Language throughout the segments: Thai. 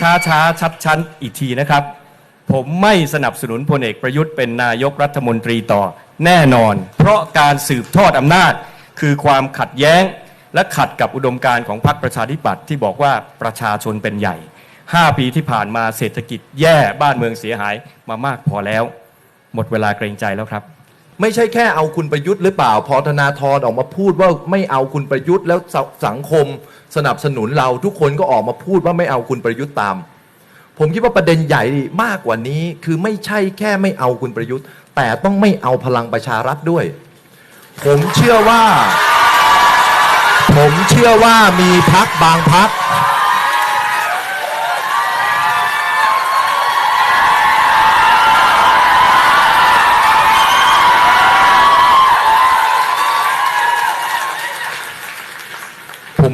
ช้าช้าชัดชันอีกทีนะครับ ผมไม่สนับสนุนพลเอกประยุทธ์เป็นนายกรัฐมนตรีต่อแน่นอน เพราะการสืบทอดอำนาจ คือความขัดแย้ง และขัดกับอุดมการณ์ของพรรคประชาธิปัตย์ที่บอกว่าประชาชนเป็นใหญ่ 5 ปีที่ผ่านมาเศรษฐกิจแย่บ้านเมืองเสียหายมามากพอแล้ว หมดเวลาเกรงใจแล้วครับ ไม่ใช่แค่เอาคุณประยุทธ์หรือเปล่า พอธนาธรออกมาพูดว่าไม่เอาคุณประยุทธ์แล้วสสังคมสนับสนุนเราทุกคนก็ออกมาพูดว่าไม่เอาคุณประยุทธ์ตาม ผมคิดว่าประเด็นใหญ่มากกว่านี้คือไม่ใช่แค่ไม่เอาคุณประยุทธ์ แต่ต้องไม่เอาพลังประชารัฐด้วย ผมเชื่อว่า ผมเชื่อว่ามีพักบางพัก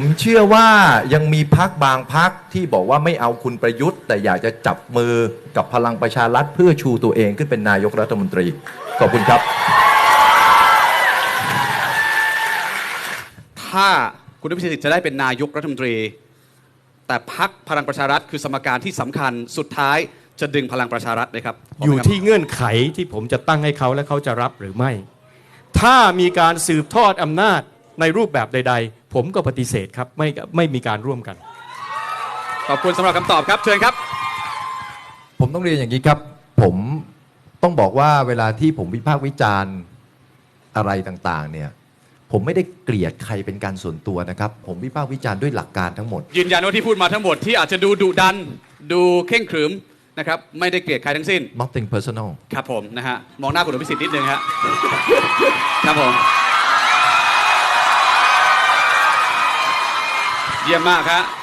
ผมเชื่อว่ายังมีพักบางพักที่บอกว่าไม่เอาคุณประยุทธ์ แต่อยากจะจับมือกับพลังประชารัฐเพื่อชูตัวเองขึ้นเป็นนายกรัฐมนตรี ขอบคุณครับ ถ้าคุณอภิสิทธิ์จะได้เป็นนายกรัฐมนตรี แต่พักพลังประชารัฐคือสมการที่สำคัญสุดท้ายจะดึงพลังประชารัฐเลยครับ อยู่ที่เงื่อนไขที่ผมจะตั้งให้เขาและเขาจะรับหรือไม่ ถ้ามีการสืบทอดอำนาจ ในรูปแบบใด ๆ ผมก็ปฏิเสธครับไม่ไม่มีการร่วมกัน ขอบคุณสำหรับคำตอบครับเชิญครับ ผมต้องเรียนอย่างนี้ครับ ผมต้องบอกว่าเวลาที่ผมวิพากษ์วิจารณ์อะไรต่างๆ เนี่ย ผมไม่ได้เกลียดใครเป็นการส่วนตัวนะครับ ผมวิพากษ์วิจารณ์ด้วยหลักการทั้งหมด ยืนยันว่าที่พูดมาทั้งหมดที่อาจจะดูดุดัน ดูเข่งขรึมนะครับ ไม่ได้เกลียดใครทั้งสิ้น nothing personal ครับผมนะฮะมองหน้าคุณอภิสิทธิ์นิดนึงฮะ ครับผม เยี่ยมมากครับ